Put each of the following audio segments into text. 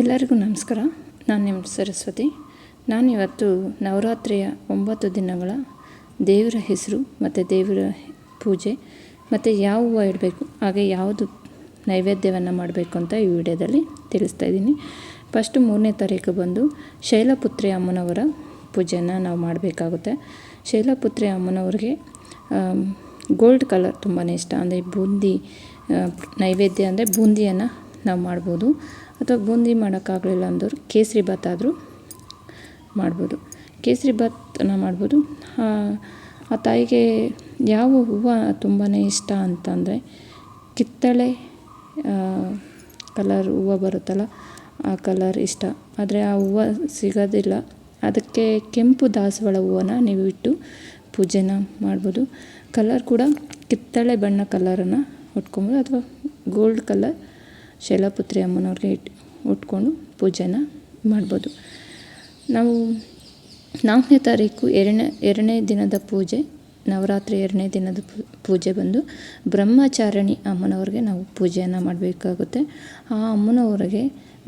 ಎಲ್ಲರಿಗೂ ನಮಸ್ಕಾರ. ನಾನು ನಿಮ್ಮ ಸರಸ್ವತಿ. ನಾನಿವತ್ತು ನವರಾತ್ರಿಯ ಒಂಬತ್ತು ದಿನಗಳ ದೇವರ ಹೆಸರು ಮತ್ತು ದೇವರ ಪೂಜೆ ಮತ್ತು ಯಾವ ಹೂವು ಇಡಬೇಕು, ಹಾಗೆ ಯಾವುದು ನೈವೇದ್ಯವನ್ನು ಮಾಡಬೇಕು ಅಂತ ಈ ವಿಡಿಯೋದಲ್ಲಿ ತಿಳಿಸ್ತಾ ಇದ್ದೀನಿ. ಫಸ್ಟು ಮೂರನೇ ತಾರೀಕು ಬಂದು ಶೈಲಪುತ್ರಿ ಅಮ್ಮನವರ ಪೂಜೆಯನ್ನು ನಾವು ಮಾಡಬೇಕಾಗುತ್ತೆ. ಶೈಲಪುತ್ರಿ ಅಮ್ಮನವ್ರಿಗೆ ಗೋಲ್ಡ್ ಕಲರ್ ತುಂಬಾ ಇಷ್ಟ. ಅಂದರೆ ಬೂಂದಿ ನೈವೇದ್ಯ ಅಂದರೆ ಬೂಂದಿಯನ್ನು ನಾವು ಮಾಡ್ಬೋದು. ಅಥವಾ ಬೂಂದಿ ಮಾಡೋಕ್ಕಾಗಲಿಲ್ಲ ಅಂದವರು ಕೇಸರಿ ಭಾತ್ ಆದರೂ ಮಾಡ್ಬೋದು. ಕೇಸರಿ ಭಾತನ್ನ ಮಾಡ್ಬೋದು. ಆ, ಆ ತಾಯಿಗೆ ಯಾವ ಹೂವು ತುಂಬಾ ಇಷ್ಟ ಅಂತಂದರೆ ಕಿತ್ತಳೆ ಕಲರ್ ಹೂವು ಬರುತ್ತಲ್ಲ ಆ ಕಲರ್ ಇಷ್ಟ. ಆದರೆ ಆ ಹೂವು ಸಿಗೋದಿಲ್ಲ. ಅದಕ್ಕೆ ಕೆಂಪು ದಾಸವಾಳ ಹೂವನ್ನ ನೀವು ಇಟ್ಟು ಪೂಜೆನ ಮಾಡ್ಬೋದು. ಕಲರ್ ಕೂಡ ಕಿತ್ತಳೆ ಬಣ್ಣ ಕಲರನ್ನು ಉಟ್ಕೊಬೋದು. ಅಥವಾ ಗೋಲ್ಡ್ ಕಲರ್ ಶೈಲಪುತ್ರಿ ಅಮ್ಮನವ್ರಿಗೆ ಇಟ್, ಉಟ್ಕೊಂಡು ಪೂಜೆನ ಮಾಡ್ಬೋದು. ನಾವು ನಾಲ್ಕನೇ ತಾರೀಕು ಎರಡನೇ ಎರಡನೇ ದಿನದ ಪೂಜೆ, ನವರಾತ್ರಿ ಎರಡನೇ ದಿನದ ಪೂಜೆ ಬಂದು ಬ್ರಹ್ಮಚಾರಿಣಿ ಅಮ್ಮನವ್ರಿಗೆ ನಾವು ಪೂಜೆಯನ್ನು ಮಾಡಬೇಕಾಗುತ್ತೆ. ಆ ಅಮ್ಮನವ್ರಿಗೆ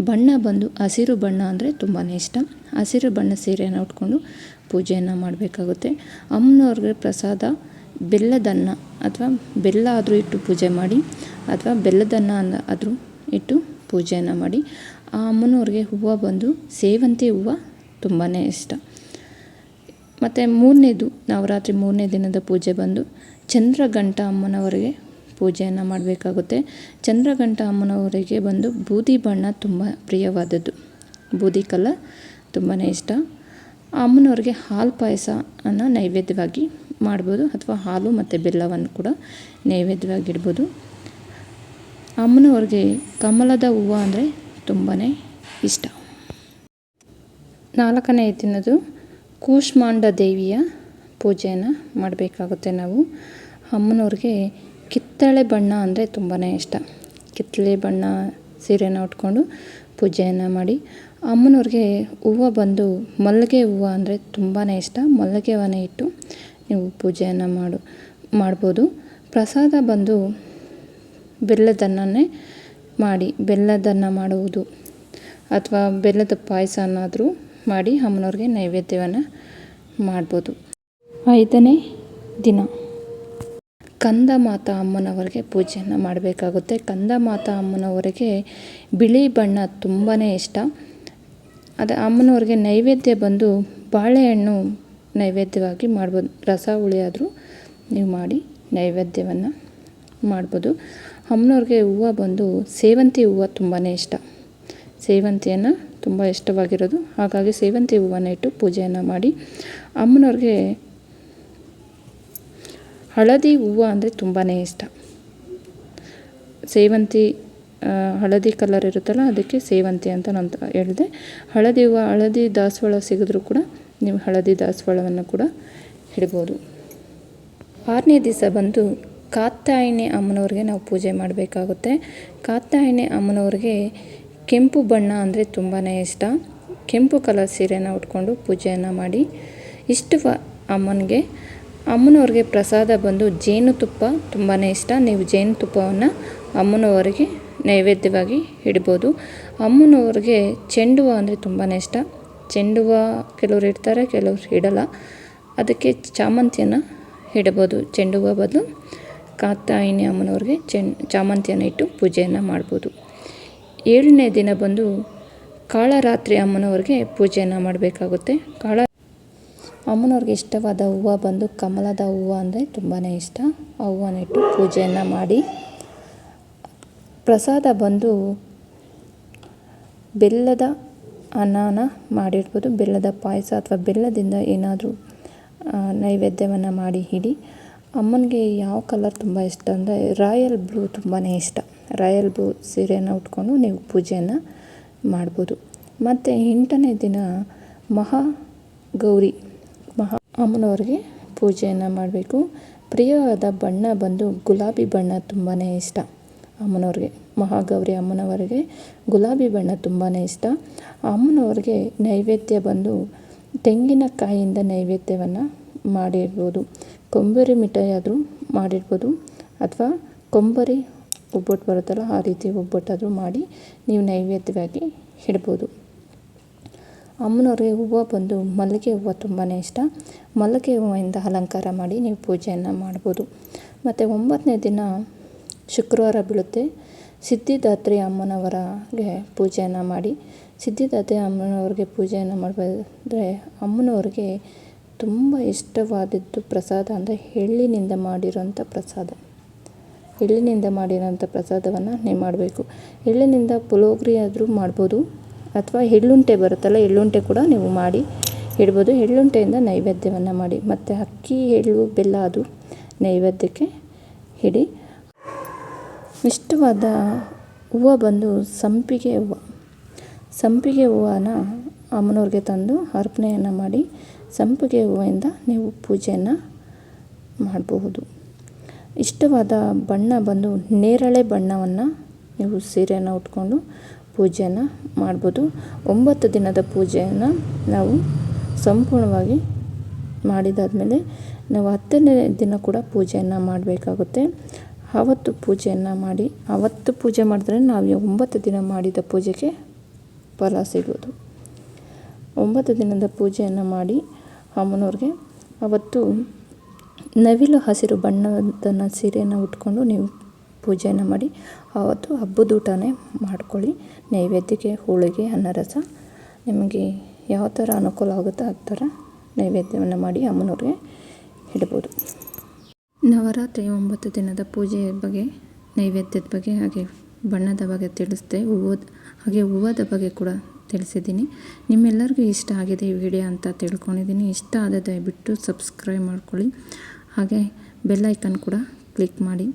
ಬಣ್ಣ ಬಂದು ಹಸಿರು ಬಣ್ಣ ಅಂದರೆ ತುಂಬಾ ಇಷ್ಟ. ಹಸಿರು ಬಣ್ಣ ಸೀರೆಯನ್ನು ಉಟ್ಕೊಂಡು ಪೂಜೆಯನ್ನು ಮಾಡಬೇಕಾಗುತ್ತೆ. ಅಮ್ಮನವ್ರಿಗೆ ಪ್ರಸಾದ ಬೆಲ್ಲದನ್ನ ಅಥವಾ ಬೆಲ್ಲ ಆದರೂ ಇಟ್ಟು ಪೂಜೆ ಮಾಡಿ, ಅಥವಾ ಬೆಲ್ಲದನ್ನ ಅಂದ, ಆದರೂ ಇಟ್ಟು ಪೂಜೆಯನ್ನು ಮಾಡಿ. ಆ ಅಮ್ಮನವ್ರಿಗೆ ಹೂವು ಬಂದು ಸೇವಂತಿ ಹೂವು ತುಂಬಾ ಇಷ್ಟ. ಮತ್ತು ಮೂರನೇದು, ನವರಾತ್ರಿ ಮೂರನೇ ದಿನದ ಪೂಜೆ ಬಂದು ಚಂದ್ರಗಂಟ ಅಮ್ಮನವರಿಗೆ ಪೂಜೆಯನ್ನು ಮಾಡಬೇಕಾಗುತ್ತೆ. ಚಂದ್ರಗಂಟ ಅಮ್ಮನವರಿಗೆ ಬಂದು ಬೂದಿ ಬಣ್ಣ ತುಂಬ ಪ್ರಿಯವಾದದ್ದು. ಬೂದಿ ಕಲರ್ ತುಂಬಾ ಇಷ್ಟ. ಅಮ್ಮನವ್ರಿಗೆ ಹಾಲು ಪಾಯಸನ ನೈವೇದ್ಯವಾಗಿ ಮಾಡ್ಬೋದು, ಅಥವಾ ಹಾಲು ಮತ್ತು ಬೆಲ್ಲವನ್ನು ಕೂಡ ನೈವೇದ್ಯವಾಗಿ ಇಡ್ಬೋದು. ಅಮ್ಮನವ್ರಿಗೆ ಕಮಲದ ಹೂವು ಅಂದರೆ ತುಂಬಾ ಇಷ್ಟ. ನಾಲ್ಕನೇ ದಿನದು ಕೂಷ್ಮಾಂಡ ದೇವಿಯ ಪೂಜೆಯನ್ನು ಮಾಡಬೇಕಾಗುತ್ತೆ ನಾವು. ಅಮ್ಮನವ್ರಿಗೆ ಕಿತ್ತಳೆ ಬಣ್ಣ ಅಂದರೆ ತುಂಬಾ ಇಷ್ಟ. ಕಿತ್ತಳೆ ಬಣ್ಣ ಸೀರೆನ ಉಟ್ಕೊಂಡು ಪೂಜೆಯನ್ನು ಮಾಡಿ. ಅಮ್ಮನವ್ರಿಗೆ ಹೂವು ಬಂದು ಮಲ್ಲಿಗೆ ಹೂವು ಅಂದರೆ ತುಂಬಾ ಇಷ್ಟ. ಮಲ್ಲಿಗೆ ಹೂವನ್ನ ಇಟ್ಟು ನೀವು ಪೂಜೆಯನ್ನು ಮಾಡು, ಮಾಡ್ಬೋದು. ಪ್ರಸಾದ ಬಂದು ಬೆಲ್ಲದನ್ನೇ ಮಾಡಿ ಬೆಲ್ಲದನ್ನ ಮಾಡುವುದು ಅಥವಾ ಬೆಲ್ಲದ ಪಾಯಸನಾದರೂ ಮಾಡಿ ಅಮ್ಮನವ್ರಿಗೆ ನೈವೇದ್ಯವನ್ನು ಮಾಡ್ಬೋದು. ಐದನೇ ದಿನ. ಕಂದ ಮಾತಾ ಅಮ್ಮನವರಿಗೆ ಪೂಜೆಯನ್ನು ಮಾಡಬೇಕಾಗುತ್ತೆ. ಕಂದ ಮಾತಾ ಅಮ್ಮನವರಿಗೆ ಬಿಳಿ ಬಣ್ಣ ತುಂಬಾ ಇಷ್ಟ. ಅದು ಅಮ್ಮನವ್ರಿಗೆ ನೈವೇದ್ಯ ಬಂದು ಬಾಳೆಹಣ್ಣು ನೈವೇದ್ಯವಾಗಿ ಮಾಡ್ಬೋದು. ರಸ ಹುಳಿಯಾದರೂ ನೀವು ಮಾಡಿ ನೈವೇದ್ಯವನ್ನು ಮಾಡ್ಬೋದು. ಅಮ್ಮನವ್ರಿಗೆ ಹೂವು ಬಂದು ಸೇವಂತಿ ಹೂವು ತುಂಬಾ ಇಷ್ಟ. ಸೇವಂತಿಯನ್ನು ತುಂಬ ಇಷ್ಟವಾಗಿರೋದು. ಹಾಗಾಗಿ ಸೇವಂತಿ ಹೂವನ್ನು ಇಟ್ಟು ಪೂಜೆಯನ್ನು ಮಾಡಿ ಅಮ್ಮನವ್ರಿಗೆ ಹಳದಿ ಹೂವು ಅಂದರೆ ತುಂಬಾ ಇಷ್ಟ. ಸೇವಂತಿ ಹಳದಿ ಕಲರ್ ಇರುತ್ತಲ್ಲ ಅದಕ್ಕೆ ಸೇವಂತಿ ಅಂತ ನಾನು ಹೇಳಿದೆ. ಹಳದಿ ಹೂವು, ಹಳದಿ ದಾಸವಾಳ ಸಿಗಿದ್ರೂ ಕೂಡ ನೀವು ಹಳದಿ ದಾಸವಾಳವನ್ನು ಕೂಡ ಇಡ್ಬೋದು. ಆರನೇ ದಿವಸ ಬಂದು ಕಾತ್ಯಾಯಿನಿ ಅಮ್ಮನವ್ರಿಗೆ ನಾವು ಪೂಜೆ ಮಾಡಬೇಕಾಗುತ್ತೆ. ಕಾತ್ಯಾಯಿನಿ ಅಮ್ಮನವ್ರಿಗೆ ಕೆಂಪು ಬಣ್ಣ ಅಂದರೆ ತುಂಬಾ ಇಷ್ಟ. ಕೆಂಪು ಕಲರ್ ಸೀರೆನ ಉಟ್ಕೊಂಡು ಪೂಜೆಯನ್ನು ಮಾಡಿ. ಇಷ್ಟು ಅಮ್ಮನಿಗೆ. ಅಮ್ಮನವ್ರಿಗೆ ಪ್ರಸಾದ ಬಂದು ಜೇನುತುಪ್ಪ ತುಂಬಾ ಇಷ್ಟ. ನೀವು ಜೇನುತುಪ್ಪವನ್ನು ಅಮ್ಮನವರಿಗೆ ನೈವೇದ್ಯವಾಗಿ ಇಡ್ಬೋದು. ಅಮ್ಮನವ್ರಿಗೆ ಚೆಂಡು ಹೂವು ಅಂದರೆ ತುಂಬಾ ಇಷ್ಟ. ಚೆಂಡು ಹೂವು ಕೆಲವ್ರು ಇಡ್ತಾರೆ, ಕೆಲವ್ರು ಇಡಲ್ಲ. ಅದಕ್ಕೆ ಚಾಮಂತಿಯನ್ನು ಇಡ್ಬೋದು. ಚೆಂಡು ಹೂವು ಬದಲು ಕಾತ್ಯಾಯಿನಿ ಅಮ್ಮನವ್ರಿಗೆ ಚೆನ್ ಚಾಮಂತಿಯನ್ನು ಇಟ್ಟು ಪೂಜೆಯನ್ನು ಮಾಡ್ಬೋದು. ಏಳನೇ ದಿನ ಬಂದು ಕಾಳರಾತ್ರಿ ಅಮ್ಮನವ್ರಿಗೆ ಪೂಜೆಯನ್ನು ಮಾಡಬೇಕಾಗುತ್ತೆ. ಕಾಳ ಅಮ್ಮನವ್ರಿಗೆ ಇಷ್ಟವಾದ ಹೂವು ಬಂದು ಕಮಲದ ಹೂವು ಅಂದರೆ ತುಂಬಾ ಇಷ್ಟ. ಆ ಹೂವನ್ನ ಇಟ್ಟು ಪೂಜೆಯನ್ನು ಮಾಡಿ. ಪ್ರಸಾದ ಬಂದು ಬೆಲ್ಲದ ಅನ್ನನ ಮಾಡಿರ್ಬೋದು ಬೆಲ್ಲದ ಪಾಯಸ ಅಥವಾ ಬೆಲ್ಲದಿಂದ ಏನಾದರೂ ನೈವೇದ್ಯವನ್ನು ಮಾಡಿ ಇಡಿ. ಅಮ್ಮನಿಗೆ ಯಾವ ಕಲರ್ ತುಂಬ ಇಷ್ಟ ಅಂದರೆ ರಾಯಲ್ ಬ್ಲೂ ತುಂಬಾ ಇಷ್ಟ. ರಾಯಲ್ ಬ್ಲೂ ಸೀರೆಯನ್ನು ಉಟ್ಕೊಂಡು ನೀವು ಪೂಜೆಯನ್ನು ಮಾಡ್ಬೋದು. ಮತ್ತು ಎಂಟನೇ ದಿನ ಮಹಾ ಗೌರಿ ಮಹಾ ಅಮ್ಮನವ್ರಿಗೆ ಪೂಜೆಯನ್ನು ಮಾಡಬೇಕು. ಪ್ರಿಯವಾದ ಬಣ್ಣ ಬಂದು ಗುಲಾಬಿ ಬಣ್ಣ ತುಂಬಾ ಇಷ್ಟ ಅಮ್ಮನವ್ರಿಗೆ. ಮಹಾಗೌರಿ ಅಮ್ಮನವರಿಗೆ ಗುಲಾಬಿ ಬಣ್ಣ ತುಂಬಾ ಇಷ್ಟ. ಅಮ್ಮನವ್ರಿಗೆ ನೈವೇದ್ಯ ಬಂದು ತೆಂಗಿನಕಾಯಿಯಿಂದ ನೈವೇದ್ಯವನ್ನು ಮಾಡಿರ್ಬೋದು. ಕೊಂಬರಿ ಮಿಠಾಯಿ ಆದರೂ ಮಾಡಿರ್ಬೋದು ಅಥವಾ ಕೊಂಬರಿ ಒಬ್ಬಟ್ಟು ಬರುತ್ತಲ್ಲ, ಆ ರೀತಿ ಒಬ್ಬಟ್ಟಾದರೂ ಮಾಡಿ ನೀವು ನೈವೇದ್ಯವಾಗಿ ಇಡ್ಬೋದು. ಅಮ್ಮನವ್ರಿಗೆ ಹೂವು ಬಂದು ಮಲ್ಲಿಗೆ ಹೂವು ತುಂಬಾ ಇಷ್ಟ. ಮಲ್ಲಿಗೆ ಹೂವಿಂದ ಅಲಂಕಾರ ಮಾಡಿ ನೀವು ಪೂಜೆಯನ್ನು ಮಾಡ್ಬೋದು. ಮತ್ತು ಒಂಬತ್ತನೇ ದಿನ ಶುಕ್ರವಾರ ಬೀಳುತ್ತೆ. ಸಿದ್ಧಿದಾತ್ರಿ ಅಮ್ಮನವರಿಗೆ ಪೂಜೆಯನ್ನು ಮಾಡಿ. ಸಿದ್ಧಿದಾತ್ರಿ ಅಮ್ಮನವ್ರಿಗೆ ಪೂಜೆಯನ್ನು ಮಾಡಬೇಕಾದ್ರೆ ಅಮ್ಮನವ್ರಿಗೆ ತುಂಬ ಇಷ್ಟವಾದದ್ದು ಪ್ರಸಾದ ಅಂದರೆ ಎಳ್ಳಿನಿಂದ ಮಾಡಿರೋಂಥ ಪ್ರಸಾದ. ಎಳ್ಳಿನಿಂದ ಮಾಡಿರೋಂಥ ಪ್ರಸಾದವನ್ನು ನೀವು ಮಾಡಬೇಕು. ಎಳ್ಳಿನಿಂದ ಪುಲೋಗ್ರಿ ಆದರೂ ಮಾಡ್ಬೋದು. ಅಥವಾ ಎಳ್ಳುಂಟೆ ಬರುತ್ತಲ್ಲ, ಎಳ್ಳುಂಟೆ ಕೂಡ ನೀವು ಮಾಡಿ ಇಡ್ಬೋದು. ಎಳ್ಳುಂಟೆಯಿಂದ ನೈವೇದ್ಯವನ್ನು ಮಾಡಿ. ಮತ್ತು ಅಕ್ಕಿ, ಎಳ್ಳು, ಬೆಲ್ಲ ಅದು ನೈವೇದ್ಯಕ್ಕೆ ಇಡಿ. ಇಷ್ಟವಾದ ಹೂವು ಬಂದು ಸಂಪಿಗೆ ಹೂವು. ಸಂಪಿಗೆ ಹೂವನ ಅಮ್ಮನವ್ರಿಗೆ ತಂದು ಅರ್ಪಣೆಯನ್ನು ಮಾಡಿ ಸಂಪಿಗೆ ಹೂವಿಂದ ನೀವು ಪೂಜೆಯನ್ನು ಮಾಡಬಹುದು. ಇಷ್ಟವಾದ ಬಣ್ಣ ಬಂದು ನೇರಳೆ ಬಣ್ಣವನ್ನು ನೀವು ಸೀರೆಯನ್ನು ಉಟ್ಕೊಂಡು ಪೂಜೆಯನ್ನು ಮಾಡ್ಬೋದು. ಒಂಬತ್ತು ದಿನದ ಪೂಜೆಯನ್ನು ನಾವು ಸಂಪೂರ್ಣವಾಗಿ ಮಾಡಿದಾದಮೇಲೆ ನಾವು ಹತ್ತನೇ ದಿನ ಕೂಡ ಪೂಜೆಯನ್ನು ಮಾಡಬೇಕಾಗುತ್ತೆ. ಆವತ್ತು ಪೂಜೆಯನ್ನು ಮಾಡಿ, ಆವತ್ತು ಪೂಜೆ ಮಾಡಿದ್ರೆ ನಾವು ಒಂಬತ್ತು ದಿನ ಮಾಡಿದ ಪೂಜೆಗೆ ಫಲ ಸಿಗೋದು. ಒಂಬತ್ತು ದಿನದ ಪೂಜೆಯನ್ನು ಮಾಡಿ ಅಮ್ಮನವ್ರಿಗೆ. ಅವತ್ತು ನವಿಲು ಹಸಿರು ಬಣ್ಣದ ಸೀರೆಯನ್ನು ಉಟ್ಕೊಂಡು ನೀವು ಪೂಜೆಯನ್ನು ಮಾಡಿ. ಆವತ್ತು ಹಬ್ಬದ ಊಟನೇ ಮಾಡ್ಕೊಳ್ಳಿ. ನೈವೇದ್ಯಕ್ಕೆ ಹೋಳಿಗೆ, ಅನ್ನ ರಸ. ನಿಮಗೆ ಯಾವ ಥರ ಅನುಕೂಲ ಆಗುತ್ತೋ ಆ ಥರ ನೈವೇದ್ಯವನ್ನು ಮಾಡಿ ಅಮ್ಮನವ್ರಿಗೆ ಇಡ್ಬೋದು. ನವರಾತ್ರಿ ಒಂಬತ್ತು ದಿನದ ಪೂಜೆಯ ಬಗ್ಗೆ, ನೈವೇದ್ಯದ ಬಗ್ಗೆ ಹಾಗೆ ಬಣ್ಣದ ಬಗ್ಗೆ ತಿಳಿಸ್ದೆ, ಹೂವದ, ಹಾಗೆ ಹೂವದ ಬಗ್ಗೆ ಕೂಡ ತಿಳಿಸಿದ್ದೀನಿ. ನಿಮ್ಮೆಲ್ಲರಿಗೂ ಇಷ್ಟ ಆಗಿದೆ ಈ ವಿಡಿಯೋ ಅಂತ ತಿಳ್ಕೊಂಡಿದ್ದೀನಿ. ಇಷ್ಟ ಆದ ದಯವಿಟ್ಟು ಸಬ್ಸ್ಕ್ರೈಬ್ ಮಾಡ್ಕೊಳ್ಳಿ. ಹಾಗೆ ಬೆಲ್ ಐಕನ್ ಕೂಡ ಕ್ಲಿಕ್ ಮಾಡಿ.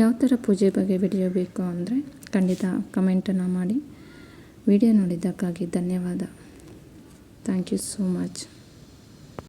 ಯಾವ ಥರ ಪೂಜೆ ಬಗ್ಗೆ ವಿಡಿಯೋ ಬೇಕು ಅಂದರೆ ಖಂಡಿತ ಕಮೆಂಟನ್ನು ಮಾಡಿ. ವಿಡಿಯೋ ನೋಡಿದ್ದಕ್ಕಾಗಿ ಧನ್ಯವಾದ. Thank you so much